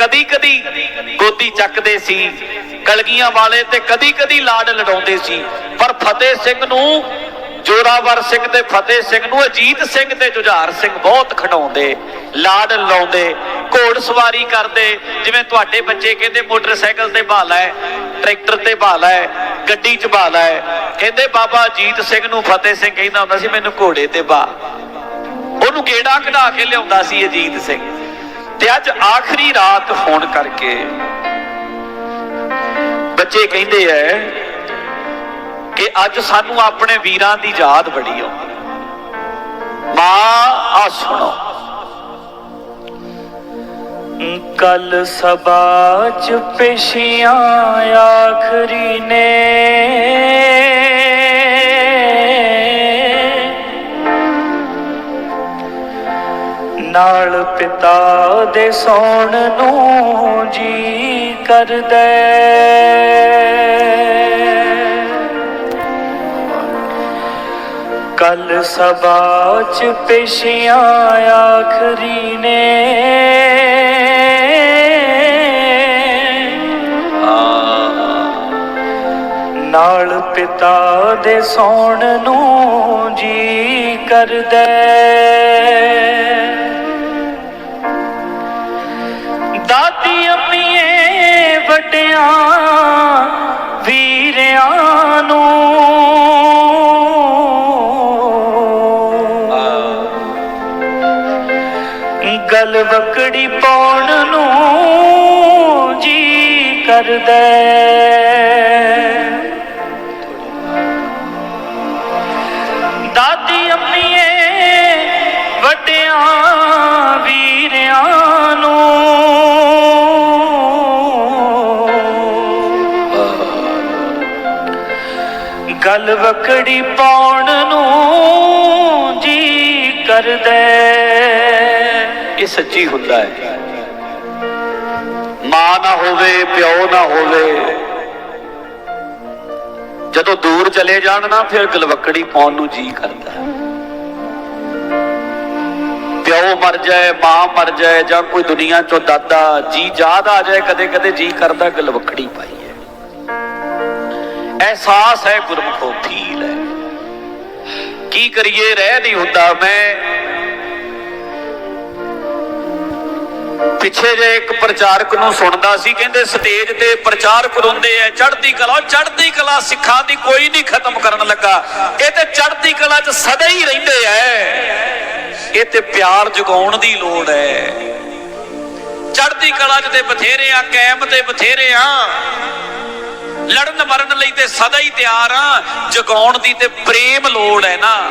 ਕਦੀ ਕਦੀ ਗੋਦੀ ਚੱਕਦੇ ਸੀ, ਕਲਗੀਆਂ ਵਾਲੇ ਤੇ ਕਦੀ ਕਦੀ ਲਾਡ ਲੜਾਉਂਦੇ ਸੀ। ਪਰ ਫਤਿਹ ਸਿੰਘ ਨੂੰ, ਜੋਰਾਵਰ ਸਿੰਘ ਤੇ ਫਤਿਹ ਸਿੰਘ ਨੂੰ, ਅਜੀਤ ਸਿੰਘ ਤੇ ਜੁਝਾਰ ਸਿੰਘ ਬਹੁਤ ਖਡਾਉਂਦੇ ਲਾਡ ਲਾਉਂਦੇ, ਘੋੜ ਸਵਾਰੀ ਕਰਦੇ। ਜਿਵੇਂ ਤੁਹਾਡੇ ਬੱਚੇ ਕਹਿੰਦੇ, ਮੋਟਰਸਾਈਕਲ ਤੇ ਬਹਾਲਾ ਹੈ, ਟਰੈਕਟਰ ਤੇ ਭਾਲਾ ਹੈ, ਗੱਡੀ 'ਚ ਭਾਲਾ ਹੈ। ਕਹਿੰਦੇ, ਬਾਬਾ ਅਜੀਤ ਸਿੰਘ ਨੂੰ ਫਤਿਹ ਸਿੰਘ ਕਹਿੰਦਾ ਹੁੰਦਾ ਸੀ, ਮੈਨੂੰ ਘੋੜੇ ਤੇ ਬਾ ਉਹਨੂੰ ਗੇੜਾ ਕਢਾ ਕੇ ਲਿਆਉਂਦਾ ਸੀ ਅਜੀਤ ਸਿੰਘ। ਤੇ ਅੱਜ ਆਖਰੀ ਰਾਤ ਹੋਣ ਕਰਕੇ ਬੱਚੇ ਕਹਿੰਦੇ ਐ ਕਿ ਅੱਜ ਸਾਨੂੰ ਆਪਣੇ ਵੀਰਾਂ ਦੀ ਯਾਦ ਬੜੀ ਆਉਂਦੀ ਮਾਂ ਆ ਸੁਣੋ। ਕੱਲ ਸਬਾ ਚ ਪੇਸ਼ੀਆਂ ਆਖਰੀ ਨੇ। ਨਾਲ ਪਿਤਾ ਦੇ ਸੌਣ ਨੂੰ ਜੀ ਕਰਦਾ ਕੱਲ ਸਭਾ ਚ ਪੇਸ਼ੀਆਂ ਆਖਰੀ ਨੇ। ਨਾਲ ਪਿਤਾ ਦੇ ਸੌਣ ਨੂੰ ਜੀ ਕਰਦਾ ਦਾਦੀ ਅੰਮੀਏ ਵੱਡਿਆਂ ਵੀਰਿਆਂ ਨੂੰ। ਗਲ ਵਕੜੀ ਪਾਉਣ ਨੂੰ ਜੀ ਕਰਦਾ ਗਲ ਵਕੜੀ ਪਾਉਣ ਨੂੰ ਜੀ ਕਰਦਾ ਇਹ ਸੱਚੀ ਹੁੰਦਾ ਹੈ। ਮਾਂ ਨਾ ਹੋਵੇ, ਪਿਓ ਨਾ ਹੋਵੇ, ਜਦੋਂ ਦੂਰ ਚਲੇ ਜਾਣ ਨਾ, ਫਿਰ ਗਲਵਕੜੀ ਪਾਉਣ ਨੂੰ ਜੀ ਕਰਦਾ ਪਿਓ ਮਰ ਜਾਏ, ਮਾਂ ਮਰ ਜਾਏ, ਜਾਂ ਕੋਈ ਦੁਨੀਆ ਚੋਂ ਦਾਦਾ, ਜੀ ਯਾਦ ਆ ਜਾਏ ਕਦੇ ਕਦੇ ਜੀ ਕਰਦਾ ਗਲਵਕੜੀ ਪਾਈ। ਅਹਿਸਾਸ ਹੈ ਗੁਰਮਖੋ ਫੀਲ ਹੈ। ਕੀ ਕਰੀਏ, ਰਹਿ ਨਹੀਂ ਹੁੰਦਾ ਮੈਂ। ਪਿੱਛੇ ਜੇ ਇੱਕ ਪ੍ਰਚਾਰਕ ਨੂੰ ਸੁਣਦਾ ਸੀ, ਕਹਿੰਦੇ ਸਟੇਜ ਤੇ ਪ੍ਰਚਾਰਕ ਰੋਂਦੇ ਐ ਚੜ੍ਹਦੀ ਕਲਾ ਚੜ੍ਹਦੀ ਕਲਾ ਸਿੱਖਾਂ ਦੀ ਕੋਈ ਨਹੀਂ ਖਤਮ ਕਰਨ ਲੱਗਾ। ਇਹ ਤੇ ਚੜ੍ਹਦੀ ਕਲਾ 'ਚ ਸਦਾ ਹੀ ਰਹਿੰਦੇ ਐ ਇਹ ਤੇ ਪਿਆਰ ਜਗਾਉਣ ਦੀ ਲੋੜ ਐ ਚੜ੍ਹਦੀ ਕਲਾ 'ਚ ਤੇ ਬਥੇਰੇ ਆ ਕਾਇਮ ਤੇ ਬਥੇਰੇ ਆ। ਲੜਨ ਮਰਨ ਲਈ ਤੇ ਸਦਾ ਹੀ ਤਿਆਰ ਆ। ਜਗਾਉਣ ਦੀ ਤੇ ਪ੍ਰੇਮ ਲੋੜ ਹੈ ਨਾ।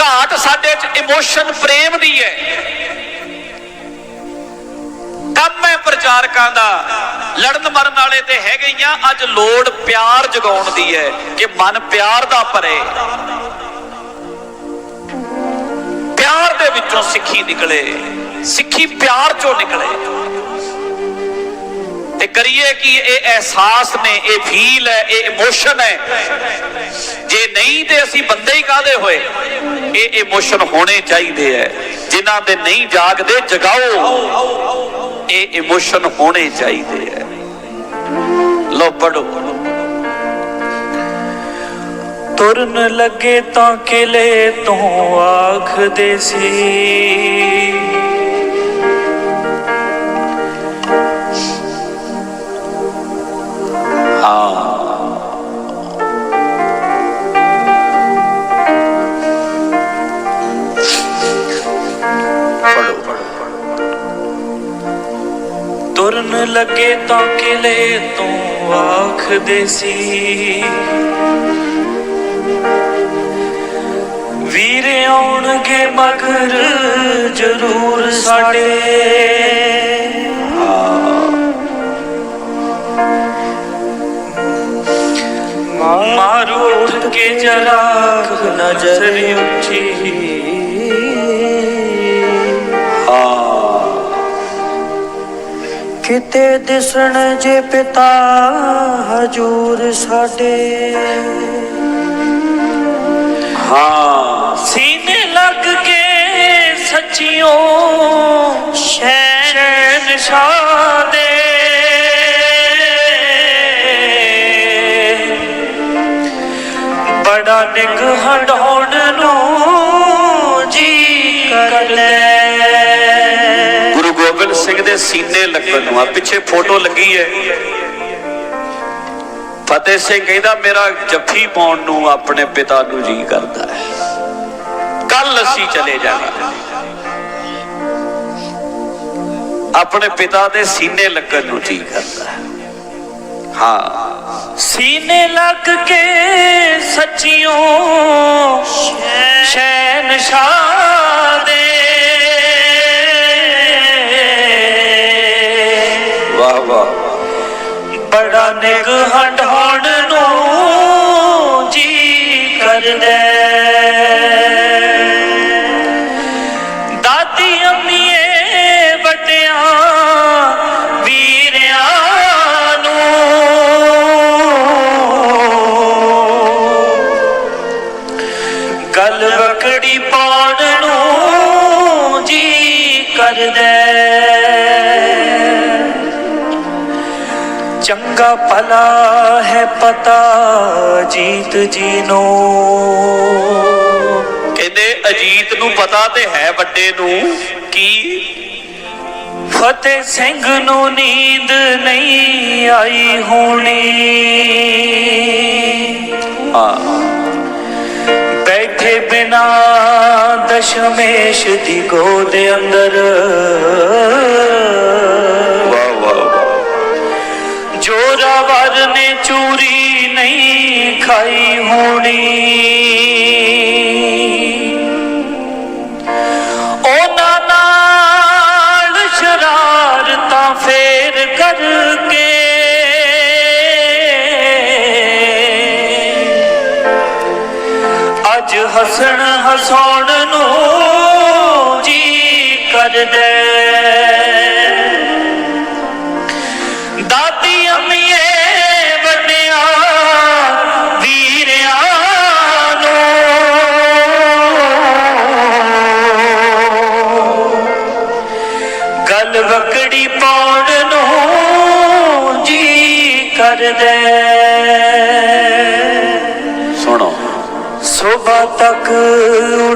ਘਾਟ ਸਾਡੇ 'ਚ ਇਮੋਸ਼ਨ ਪ੍ਰੇਮ ਦੀ ਹੈ। ਕੰਮ ਹੈ ਪ੍ਰਚਾਰਕਾਂ ਦਾ। ਲੜਨ ਮਰਨ ਵਾਲੇ ਤੇ ਹੈਗੇ ਹੀ ਆ। ਅੱਜ ਲੋੜ ਪਿਆਰ ਜਗਾਉਣ ਦੀ ਹੈ ਕਿ ਮਨ ਪਿਆਰ ਦਾ ਭਰੇ। ਪਿਆਰ ਦੇ ਵਿੱਚੋਂ ਸਿੱਖੀ ਨਿਕਲੇ। ਸਿੱਖੀ ਪਿਆਰ ਚੋਂ ਨਿਕਲੇ। ਤੇ ਕਰੀਏ ਕਿ ਇਹ ਅਹਿਸਾਸ ਨੇ, ਇਹ ਫੀਲ ਹੈ, ਇਹ ਇਮੋਸ਼ਨ ਹੈ। ਜੇ ਨਹੀਂ ਤੇ ਅਸੀਂ ਬੰਦੇ ਹੀ ਕਾਦੇ ਹੋਏ? ਇਹ ਇਮੋਸ਼ਨ ਹੋਣੇ ਚਾਹੀਦੇ ਹੈ। ਜਿਨ੍ਹਾਂ ਦੇ ਨਹੀਂ ਜਾਗਦੇ, ਜਗਾਓ। ਇਹ ਇਮੋਸ਼ਨ ਹੋਣੇ ਚਾਹੀਦੇ ਹੈ। ਲੋ ਪੜੋ ਤੁਰਨ ਲੱਗੇ ਤਾਂ ਕਿਲੇ ਤੋਂ ਆਖਦੇ ਸੀ। ਲੱਗੇ ਤਾਂ ਕਿਲੇ ਤੋਂ ਆਖਦੇ ਸੀ ਵੀਰ ਆਉਣਗੇ ਮਗਰ ਜ਼ਰੂਰ ਸਾਡੇ ਮਾਰੂ ਉੱਠ ਕੇ ਜਰਾ ਨਜ਼ਰ ਉੱਚੀ ਕਿਤੇ ਦਿਸਣ ਜੇ ਪਿਤਾ ਹਜੂਰ ਸਾਡੇ। ਹਾਂ। ਸੀਨੇ ਲੱਗ ਕੇ ਸੱਚਿਓ ਸ਼ੈ ਸ਼ਹਿਨਸ਼ਾਹ ਦੇ। ਬੜਾ ਨਿਗ ਹਟਾਉਣ ਨੂੰ ਜੀ ਕਰਦਾ। ਗੁਰੂ ਗੋਬਿੰਦ ਸਿੰਘ ਦੇ ਸੀਨੇ ਲੱਗਣ ਨੂੰ ਆ, ਪਿੱਛੇ ਫੋਟੋ ਲੱਗੀ ਹੈ। ਫਤਿਹ ਸਿੰਘ ਕਹਿੰਦਾ, ਮੇਰਾ ਜੱਫੀ ਪਾਉਣ ਨੂੰ ਆਪਣੇ ਪਿਤਾ ਨੂੰ ਜੀ ਕਰਦਾ ਹੈ। ਕੱਲ ਅਸੀਂ ਚਲੇ ਜਾਣਾ। ਆਪਣੇ ਪਿਤਾ ਦੇ ਸੀਨੇ ਲੱਗਣ ਨੂੰ ਜੀ ਕਰਦਾ ਹੈ। ਹਾਂ। ਸੀਨੇ ਲੱਗ ਕੇ ਸੱਚਿਓ ਸ਼ਹਿਨਸ਼ਾਹ ਦੇ ਵਾਹ ਵਾਹ। ਬੜਾ ਨਿਗ ਹਟਾਉਣ ਨੂੰ ਜੀ ਕਰਦਾ। ਚੰਗਾ ਭਲਾ ਹੈ ਪਤਾ ਜੀਤ ਜੀ ਨੂੰ ਕਹਿੰਦੇ ਅਜੀਤ ਨੂੰ ਪਤਾ ਤੇ ਹੈ ਵੱਡੇ ਨੂੰ ਕੀ ਫਤਿਹ ਸਿੰਘ ਨੂੰ ਨੀਂਦ ਨਹੀਂ ਆਈ ਹੋਣੀ। ਹਾਂ। ਬੈਠੇ ਬਿਨਾ ਦਸ਼ਮੇਸ਼ ਦੀ ਗੋਦ ਅੰਦਰ ਚੂਰੀ ਨਹੀਂ ਖਾਈ ਹੋਣੀ। ਉਹਨਾਂ ਨਾਲ ਸ਼ਰਾਰਤਾਂ ਫੇਰ ਕਰਕੇ। ਅੱਜ ਹਸਣ ਹਸਾਉਣ ਨੂੰ ਜੀ ਕਰਦੇ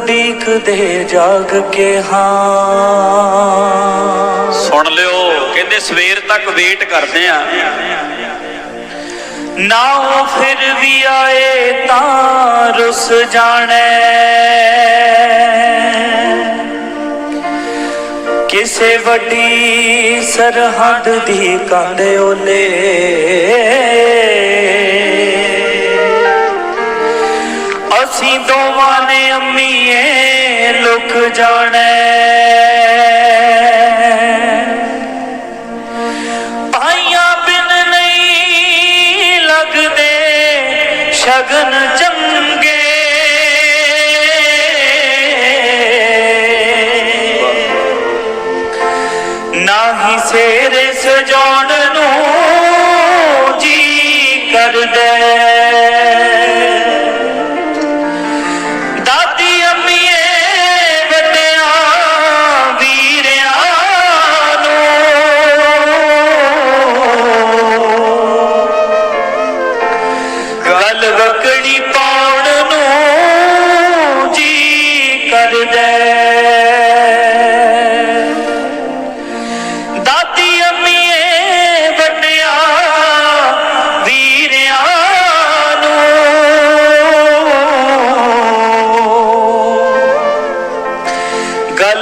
ਉਡੀਕਦੇ ਜਾਗ ਕੇ ਹਾਂ। ਸੁਣ ਲਿਓ ਕਹਿੰਦੇ ਸਵੇਰ ਤੱਕ ਵੇਟ ਕਰਦੇ ਆ। ਨਾ ਉਹ ਫਿਰ ਵੀ ਆਏ ਤਾਂ ਰੁੱਸ ਜਾਣੇ। ਕਿਸੇ ਵੱਡੀ ਸਰਹੱਦ ਦੀ ਕੰਧ ਓਲੇ। ਅਸੀਂ ਦੋਵਾਂ ਨੇ ਅੰਮੀਏ ਲੁਕ ਜਾਣੇ। ਭਾਈਆਂ ਬਿਨ ਨਹੀਂ ਲੱਗਦੇ, ਸ਼ਗਨ ਚੰਗੇ। ਨਾ ਹੀ ਸੇਰੇ ਸਜਾਉਣ ਨੂੰ ਜੀ ਕਰਦਾ।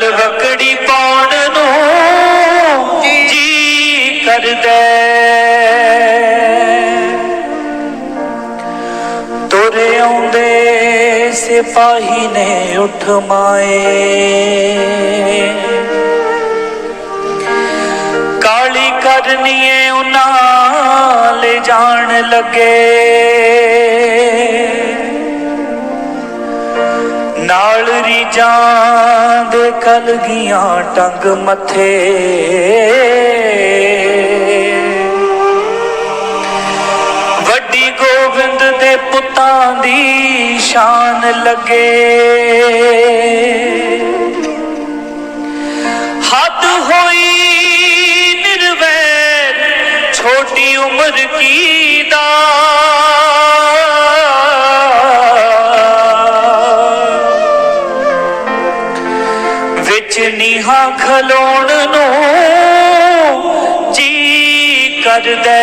ਵਕੜੀ ਪਾਉਣ ਨੂੰ ਜੀ। ਕਰਦੇ ਤੁਰੇ ਆਉਂਦੇ ਸਿਪਾਹੀ ਨੇ ਉਠ ਮਾਏ। ਕਾਲੀ ਕਰਨੀਏ ਉਹਨਾਂ ਲੈ ਜਾਣ ਲੱਗੇ। ਮੇਰੀ ਜਾਨ ਦੇ ਕਲਗੀਆਂ ਟੰਗ ਮੱਥੇ। ਵੱਡੀ ਗੋਬਿੰਦ ਦੇ ਪੁੱਤਾਂ ਦੀ ਸ਼ਾਨ ਲੱਗੇ। ਹੱਦ ਹੋਈ ਨਿਰਵੈਰ, ਛੋਟੀ ਉਮਰ ਕੀ ਦਾ। ਨੀਹਾਂ ਖਲੋਣ ਨੂੰ ਜੀ ਕਰਦਾ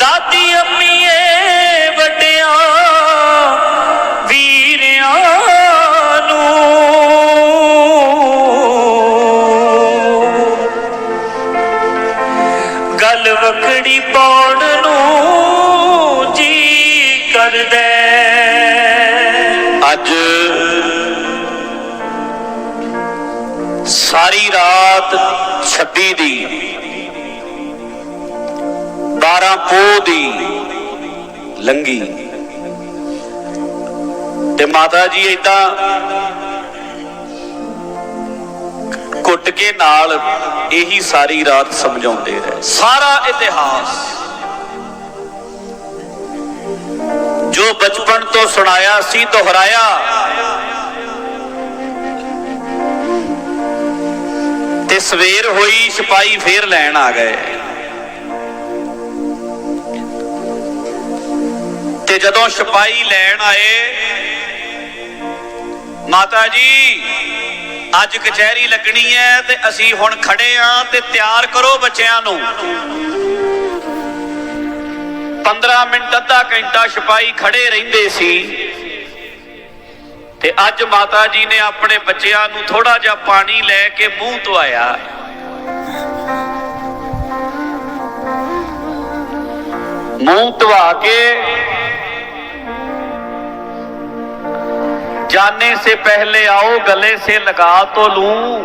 ਦਾਦੀ ਅੰਮੀਏ, ਵੱਡਿਆਂ, ਵੀਰਿਆਂ ਨੂੰ ਗੱਲ ਵਕੜੀ ਪਾਉਣ ਨੂੰ ਜੀ ਕਰਦਾ ਸਾਰੀ ਰਾਤ 26 ਦੀ 12 ਪੋਹ ਦੀ ਲੰਗੀ। ਤੇ ਮਾਤਾ ਜੀ ਏਦਾਂ ਕੁੱਟ ਕੇ ਨਾਲ ਇਹੀ ਸਾਰੀ ਰਾਤ ਸਮਝਾਉਂਦੇ ਰਹੇ। ਸਾਰਾ ਇਤਿਹਾਸ ਜੋ ਬਚਪਨ ਤੋਂ ਸੁਣਾਇਆ ਸੀ, ਦੁਹਰਾਇਆ। ਤੇ ਸਵੇਰ ਹੋਈ ਸਿਪਾਈ ਫੇਰ ਲੈਣ ਆ ਗਏ। ਤੇ ਜਦੋਂ ਸਿਪਾਈ ਲੈਣ ਆਏ, ਮਾਤਾ ਜੀ, ਅੱਜ ਕਚਹਿਰੀ ਲੱਗਣੀ ਹੈ ਤੇ ਅਸੀਂ ਹੁਣ ਖੜੇ ਆਂ ਤੇ ਤਿਆਰ ਕਰੋ ਬੱਚਿਆਂ ਨੂੰ। 15 ਮਿੰਟ, ਅੱਧਾ ਘੰਟਾ ਸਿਪਾਈ ਖੜੇ ਰਹਿੰਦੇ ਸੀ। ਤੇ ਅੱਜ ਮਾਤਾ ਜੀ ਨੇ ਆਪਣੇ ਬੱਚਿਆਂ ਨੂੰ ਥੋੜਾ ਜਿਹਾ ਪਾਣੀ ਲੈ ਕੇ ਮੂੰਹ ਧਵਾਇਆ ਮੂੰਹ ਧਵਾ ਕੇ ਜਾਣੇ ਸੇ ਪਹਿਲੇ ਆਓ, ਗਲੇ ਸੇ ਲਗਾ ਤੋ ਲੂੰ।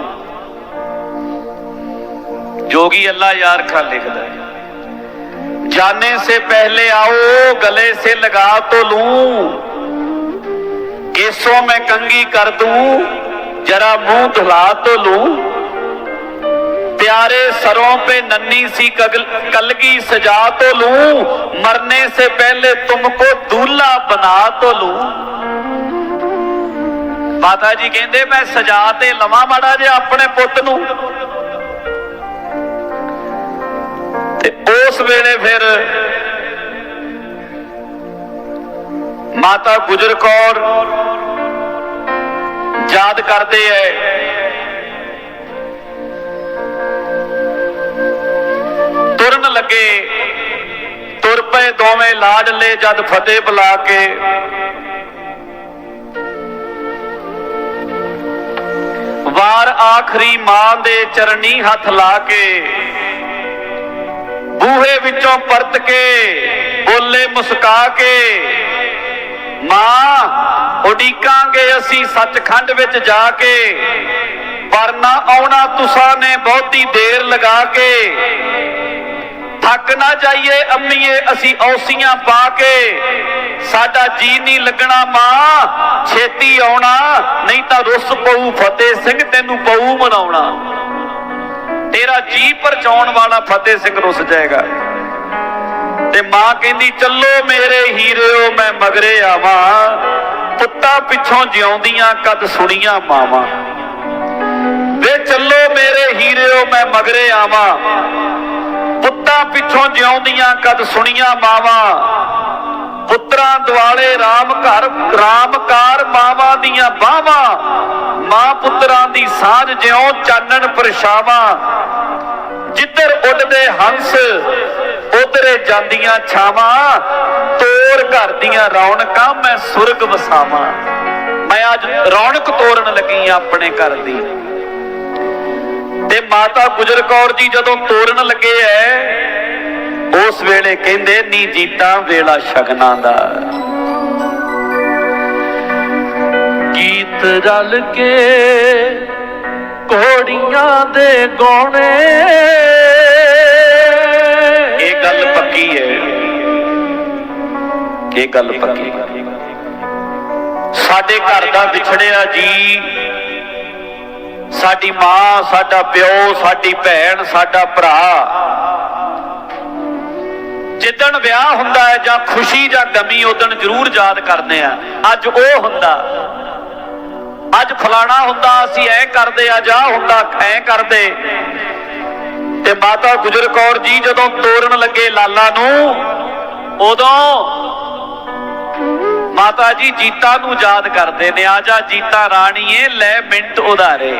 ਜੋਗੀ ਅੱਲਾ ਯਾਰ ਖਾ ਲਿਖਦਾ ਜਾਣੇ ਸੇ ਪਹਿਲੇ ਆਓ, ਗਲੇ ਸੇ ਲਗਾ ਤੋ ਲੂੰ। लूं केसों में कंगी कर दूं जरा मुंह धुला तो लूं प्यारे सरों पे नन्ही सी कगल कलगी सजा तो लूं मरने से पहले तुमको दूल्हा बना तो लूं ਮਾਤਾ ਜੀ ਕਹਿੰਦੇ ਮੈਂ ਸਜਾ ਤੇ ਲਵਾਂ ਮਾੜਾ ਜਿਹਾ ਆਪਣੇ ਪੁੱਤ ਨੂੰ ਤੇ ਉਸ ਵੇਲੇ ਫਿਰ ਮਾਤਾ ਗੁਜਰ ਕੌਰ ਯਾਦ ਕਰਦੇ ਐ। ਤੁਰਨ ਲੱਗੇ, ਤੁਰ ਪਏ ਦੋਵੇਂ ਲਾਡਲੇ ਜਦ ਫਤਿਹ ਬੁਲਾ ਕੇ। ਵਾਰ ਆਖਰੀ ਮਾਂ ਦੇ ਚਰਨੀ ਹੱਥ ਲਾ ਕੇ, ਬੂਹੇ ਵਿੱਚੋਂ ਪਰਤ ਕੇ, ਬੋਲੇ ਮੁਸਕਾ ਕੇ। ਮਾਂ, ਉਡੀਕਾਂਗੇ ਅਸੀਂ ਸੱਚਖੰਡ ਵਿੱਚ ਜਾ ਕੇ। ਪਰ ਨਾ ਆਉਣਾ ਤੁਸਾਂ ਨੇ ਬਹੁਤੀ ਦੇਰ ਲਗਾ ਕੇ। ਥੱਕ ਨਾ ਜਾਈਏ ਅੰਮੀਏ, ਅਸੀਂ ਔਸੀਆਂ ਪਾ ਕੇ। ਸਾਡਾ ਜੀ ਨਹੀਂ ਲੱਗਣਾ ਮਾਂ, ਛੇਤੀ ਆਉਣਾ, ਨਹੀਂ ਤਾਂ ਰੁੱਸ ਪਊ, ਫਤਿਹ ਸਿੰਘ ਤੈਨੂੰ ਪਊ ਮਨਾਉਣਾ। ਤੇਰਾ ਜੀ ਪਰਚਾਉਣ ਵਾਲਾ ਫਤਿਹ ਸਿੰਘ ਰੁੱਸ ਜਾਏਗਾ। ਤੇ ਮਾਂ ਕਹਿੰਦੀ, ਚੱਲੋ ਮੇਰੇ ਹੀਰਿਓ, ਮੈਂ ਮਗਰੇ ਆਵਾਂ। ਪੁੱਤਾਂ ਪਿੱਛੋਂ ਜਿਉਂਦੀਆਂ ਕਦ ਸੁਣੀਆਂ ਮਾਵਾਂ। ਵੇ ਚੱਲੋ ਮੇਰੇ ਹੀਰਿਓ, ਮੈਂ ਮਗਰੇ ਆਵਾਂ। ਪੁੱਤਾਂ ਪਿੱਛੋਂ ਜਿਉਂਦੀਆਂ ਕਦ ਸੁਣੀਆਂ ਮਾਵਾਂ। ਪੁੱਤਰਾਂ ਦੁਆਲੇ RAM ਘਰ, ਰਾਮਕਾਰ ਮਾਵਾਂ ਦੀਆਂ ਬਾਹਾਂ। ਮਾਂ ਪੁੱਤਰਾਂ ਦੀ ਸਾਂਝ ਜਿਉਂ ਚਾਨਣ ਪਰਛਾਵਾਂ। ਜਿੱਧਰ ਉੱਡਦੇ ਹੰਸ ਉਧਰੇ ਜਾਂਦੀਆਂ ਛਾਵਾਂ, ਤੋਰ ਘਰ ਦੀਆਂ ਰੌਣਕਾਂ, ਮੈਂ ਸੁਰਗ ਵਸਾਵਾਂ। ਮੈਂ ਅੱਜ ਰੌਣਕ ਤੋਰਨ ਲੱਗੀ ਆਂ ਆਪਣੇ ਘਰ ਦੀ। ਤੇ ਮਾਤਾ ਗੁਜਰ ਕੌਰ ਜੀ ਜਦੋਂ ਤੋਰਨ ਲੱਗੇ ਐ, ਉਸ ਵੇਲੇ ਕਹਿੰਦੇ, ਨੀ ਜੀਤਾ, ਵੇਲਾ ਸ਼ਗਨਾਂ ਦਾ। ਗੀਤ ਰਲ ਕੇ ਘੋੜੀਆਂ ਦੇ ਗਾਉਣੇ ਪੱਕੀ ਹੈ। ਇਹ ਗੱਲ ਪੱਕੀ ਸਾਡੇ ਘਰ ਦਾ ਵਿਛੜਿਆ ਜੀ, ਸਾਡੀ ਮਾਂ, ਸਾਡਾ ਪਿਓ, ਸਾਡੀ ਭੈਣ, ਸਾਡਾ ਭਰਾ, ਜਿੱਦਣ ਵਿਆਹ ਹੁੰਦਾ ਹੈ ਜਾਂ ਖੁਸ਼ੀ ਜਾਂ ਗਮੀ ਉਦਣ ਜ਼ਰੂਰ ਯਾਦ ਕਰਦੇ ਆ ਅੱਜ ਉਹ ਹੁੰਦਾ। ਅੱਜ ਫਲਾਣਾ ਹੁੰਦਾ, ਅਸੀਂ ਐ ਕਰਦੇ ਆ ਜਾਂ ਹੁੰਦਾ, ਐ ਕਰਦੇ। ਤੇ ਮਾਤਾ ਗੁਜਰ ਕੌਰ ਜੀ ਜਦੋਂ ਤੋਰਨ ਲੱਗੇ ਲਾਲਾ ਨੂੰ, ਉਦੋਂ ਮਾਤਾ ਜੀ ਜੀਤਾ ਨੂੰ ਯਾਦ ਕਰਦੇ ਨੇ, ਆ ਜਾ ਜੀਤਾ ਰਾਣੀਏ, ਲੈ ਮਿੰਟ ਉਧਾਰੇ।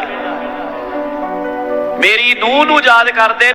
ਮੇਰੀ ਨੂੰਹ ਨੂੰ ਯਾਦ ਕਰਦੇ